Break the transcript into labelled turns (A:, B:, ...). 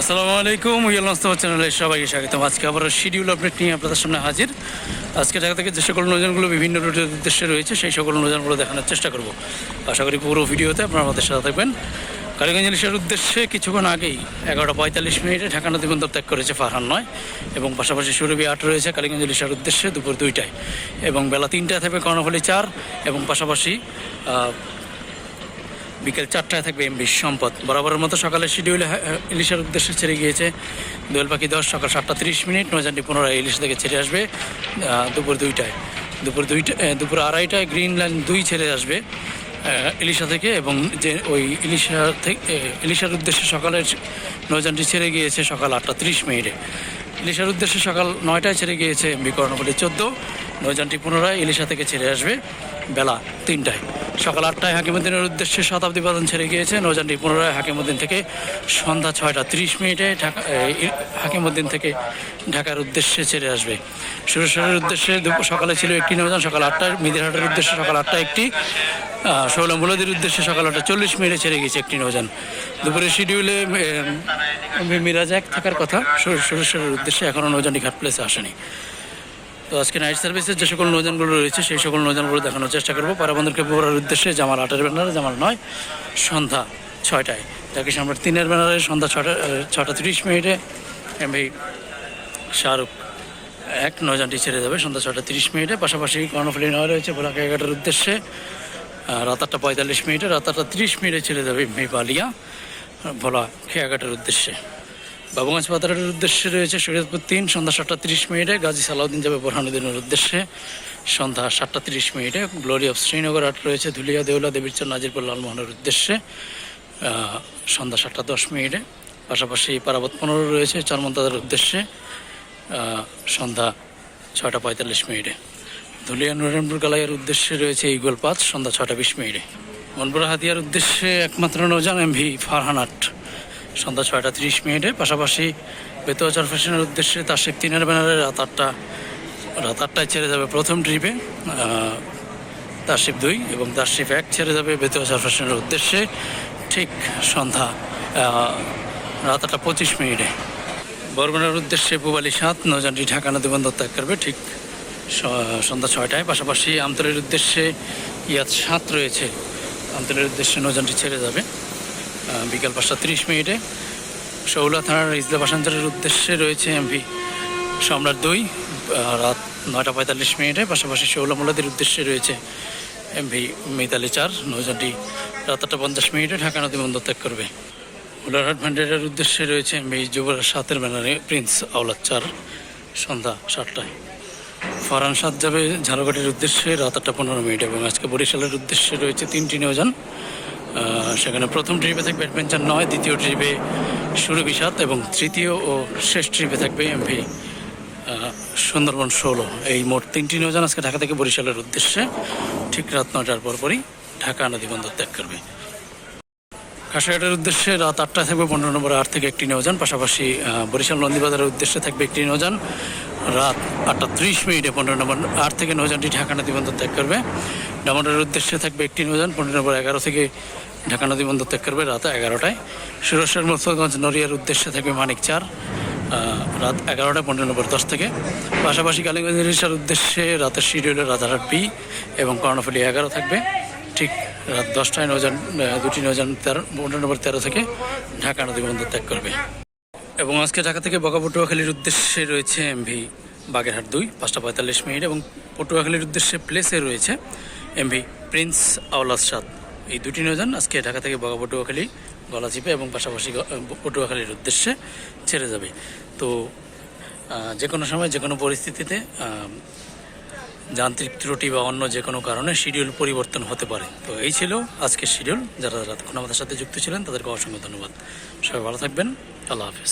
A: আসসালামু আলাইকুম ইয়াল মোস্তফা চ্যানেলে সবাইকে স্বাগতম। আজকে আবার শিডিউল আপডেট নিয়ে আপনাদের সামনে হাজির। আজকে ঢাকা থেকে যে সকল নজনগুলো বিভিন্ন রুটের উদ্দেশ্যে রয়েছে, সেই সকল নজনগুলো দেখানোর চেষ্টা করব। আশা করি পুরো ভিডিওতে আপনারা আমাদের সাথে থাকবেন। কালীগঞ্জ ইলিশের উদ্দেশ্যে কিছুক্ষণ আগেই এগারোটা পঁয়তাল্লিশ মিনিটে ঢাকা নদী বন্দর ত্যাগ করেছে ফারহান নয় এবং পাশাপাশি সুরভি আট রয়েছে কালীগঞ্জ ইলিশের উদ্দেশ্যে দুপুর দুইটায় এবং বেলা তিনটায় থাকবে কর্ণফুলি চার এবং পাশাপাশি বিকেল চারটায় থাকবে এমবি সম্পদ। বরাবরের মতো সকালে শিডিউলে ইলিশের উদ্দেশ্যে ছেড়ে গিয়েছে দোয়েল পাখি দশ, সকাল সাতটা তিরিশ মিনিট, নৌজানটি পুনরায় ইলিশ থেকে ছেড়ে আসবে দুপুর দুইটায়। দুপুর দুইটা দুপুর আড়াইটায় গ্রিন লাইন দুই ছেড়ে আসবে ইলিশা থেকে এবং যে ওই ইলিশা থেকে ইলিশার উদ্দেশ্যে সকালের নৌজানটি ছেড়ে গিয়েছে সকাল আটটা তিরিশ মিনিটে। ইলিশার উদ্দেশ্যে সকাল নয়টায় ছেড়ে গিয়েছে এমবি কর্ণপল্লী চোদ্দ, নৌজানটি পুনরায় ইলিশা থেকে ছেড়ে আসবে বেলা তিনটায়। সকাল আটটায় হাকিমুদ্দিনের উদ্দেশ্যে শতাব্দী বাদন ছেড়ে গিয়েছে। নৌজানটি পুনরায় হাকিমুদ্দিন থেকে সন্ধ্যা ছয়টা তিরিশ মিনিটে ঢাকা হাকিমুদ্দিন থেকে ঢাকার উদ্দেশ্যে ছেড়ে আসবে। সুরেশ্বরের উদ্দেশ্যে সকালে ছিল একটি নৌজান সকাল আটটায় মিদিরহাটের উদ্দেশ্যে সকাল আটটায় একটি ষোলো মুলদির উদ্দেশ্যে সকাল আটটা চল্লিশ মিনিটে ছেড়ে গিয়েছে একটি নৌজান দুপুরের শিডিউলে মিরাজ এক থাকার কথা। সুর- সুরেশ্বরের উদ্দেশ্যে এখনও নৌজানটি ঘাট প্লেসে আসেনি। তো আজকে নাইট সার্ভিসের যে সকল নৌজানগুলো রয়েছে, সেই সকল নৌজানগুলো দেখানোর চেষ্টা করব। পারাবন্দরকে পড়ার উদ্দেশ্যে জামাল আটের ব্যানারে জামাল নয়, সন্ধ্যা ছয়টায়। যাকে আমরা তিনের ব্যানারে সন্ধ্যা ছটা ছটা তিরিশ মিনিটে। এমবি শাহরুখ এক নৌজানটি ছেড়ে যাবে সন্ধ্যা ছটা তিরিশ মিনিটে। পাশাপাশি কর্ণফুলি নয় রয়েছে ভোলাকা এগারোটার উদ্দেশ্যে। রাত আটটা পঁয়তাল্লিশ মিনিটে, রাত আটটা তিরিশ মিনিটে ছেড়ে যাবে এমবি বালিয়া, ভোলা খেয়াঘাটের উদ্দেশ্যে। বাবুগঞ্জ বাজারের উদ্দেশ্যে রয়েছে শরীয়তপুর তিন, সন্ধ্যা সাতটা তিরিশ মিনিটে। গাজী সালাউদ্দিন যাবে বোরহানুদ্দিনের উদ্দেশ্যে। সন্ধ্যা সাতটা তিরিশ মিনিটে গ্লোরি অফ শ্রীনগর আট রয়েছে ধুলিয়া, দেউলা দেবীর দেবীরচর নাজিরপুর, লালমোহনের উদ্দেশ্যে। সন্ধ্যা সাতটা দশ মিনিটে। পাশাপাশি পারাবত পনেরো রয়েছে চরমন্তাদের উদ্দেশ্যে। সন্ধ্যা ছয়টা পঁয়তাল্লিশ মিনিটে। ধুলিয়া নুরেনপুর কালাইয়ের উদ্দেশ্যে রয়েছে ইগল পাঁচ সন্ধ্যা ছটা বিশ মিনিটে। মনপুরা হাতিয়ার উদ্দেশ্যে একমাত্র নৌজান এমভি ফারহানাট সন্ধ্যা ছয়টা তিরিশ মিনিটে। পাশাপাশি বেতোয়াচার ফ্যাশনের উদ্দেশ্যে তার শেখ তিনের ব্যানারে রাত আটটা, রাত আটটায় ছেড়ে যাবে প্রথম ট্রিপে তারশিপ দুই এবং তারশিপ এক ছেড়ে যাবে বেতোয়াচার ফ্যাশনের উদ্দেশ্যে ঠিক সন্ধ্যা রাত আটটা পঁচিশ মিনিটে। বরগুনার উদ্দেশ্যে পুবালি সাত নৌজানটি ঢাকা নদী বন্দর ত্যাগ করবে ঠিক সন্ধ্যা ছয়টায়। পাশাপাশি আমতলের উদ্দেশ্যে ইয়াত সাত রয়েছে, আমতলের উদ্দেশ্যে নৌজানটি ছেড়ে যাবে। বিকাল পাঁচটা তিরিশ মিনিটে শৌলা থানার ইজলা বাসান্তরের উদ্দেশ্যে রয়েছে এমভি সম্রাট দুই রাত নয়টা পঁয়তাল্লিশ মিনিটে। পাশাপাশি শৌলা মোলাদের উদ্দেশ্যে রয়েছে এমভি মিতালি চার নৌজানটি রাত আটটা পঞ্চাশ মিনিটে ঢাকা নদী বন্দর ত্যাগ করবে। উলারহাট ভ্যান্ডারের উদ্দেশ্যে রয়েছে এমভি যুবরাজ সাতের ব্যানারে প্রিন্স আওলাদ চার সন্ধ্যা সাতটায়। ফরান সাত যাবে ঝালকাঠির উদ্দেশ্যে রাত আটটা পনেরো মিনিট এবং আজকে বরিশালের উদ্দেশ্যে রয়েছে তিনটি আহ, সেখানে প্রথম ট্রিপে থাকবে অ্যাডভেঞ্চার নয়, দ্বিতীয় ট্রিপে সুরভি বিষাদ এবং তৃতীয় ও শেষ ট্রিপে থাকবে এমভি সুন্দরবন ষোলো। এই মোট তিনটি নৌযান আজকে ঢাকা থেকে বরিশালের উদ্দেশ্যে। ঠিক রাত নটার পরপরই ঢাকা নদী বন্দর ত্যাগ করবে। কাশিয়াটের উদ্দেশ্যে রাত আটটায় থাকবে পনেরো নম্বর আট থেকে একটি নৌযান পাশাপাশি বরিশাল নন্দীবাজারের উদ্দেশ্যে থাকবে একটি নৌযান রাত আটটা ত্রিশ মিনিটে পনেরো নম্বর আট থেকে নৌযানটি ঢাকা নদী বন্দর ত্যাগ করবে। ডামরের উদ্দেশ্যে থাকবে একটি নৌযান পনেরো নম্বর এগারো থেকে ঢাকা নদী বন্দর ত্যাগ করবে রাত এগারোটায়। সুরেশ্বর মুস্তফগঞ্জ নড়িয়ার উদ্দেশ্যে থাকবে মানিক চার রাত এগারোটা পনেরো নম্বর দশ থেকে। পাশাপাশি কালীগঞ্জ ইলিশার উদ্দেশ্যে রাতের শিডিউলে রাজারহাট বি এবং কর্ণফুলি এগারো থাকবে। ঠিক রাত দশটায় আহ, দুটি নৌযান তেরো পনেরো নম্বর তেরো থেকে ঢাকা নদী বন্দর ত্যাগ করবে। এবং আজকে ঢাকা থেকে বকা পটুয়াখালীর উদ্দেশ্যে রয়েছে এমভি বাগেরহাট দুই পাঁচটা পঁয়তাল্লিশ মিনিট এবং পটুয়াখালীর উদ্দেশ্যে প্লেসে রয়েছে এমভি, প্রিন্স আওলাস সাত এই দুটি নৌযান আজকে ঢাকা থেকে বকা পটুয়াখালী, গলাচিপে এবং পাশাপাশি পটুয়াখালীর উদ্দেশ্যে ছেড়ে যাবে। তো যে কোনো সময়, যে কোনো পরিস্থিতিতে যান্ত্রিক ত্রুটি বা অন্য যে কোনো কারণে শিডিউল পরিবর্তন হতে পারে। তো এই ছিল আজকের শিডিউল। যারা যারা আমাদের সাথে যুক্ত ছিলেন, তাদেরকে অসংখ্য ধন্যবাদ। সবাই ভালো থাকবেন। আল্লাহ হাফিজ।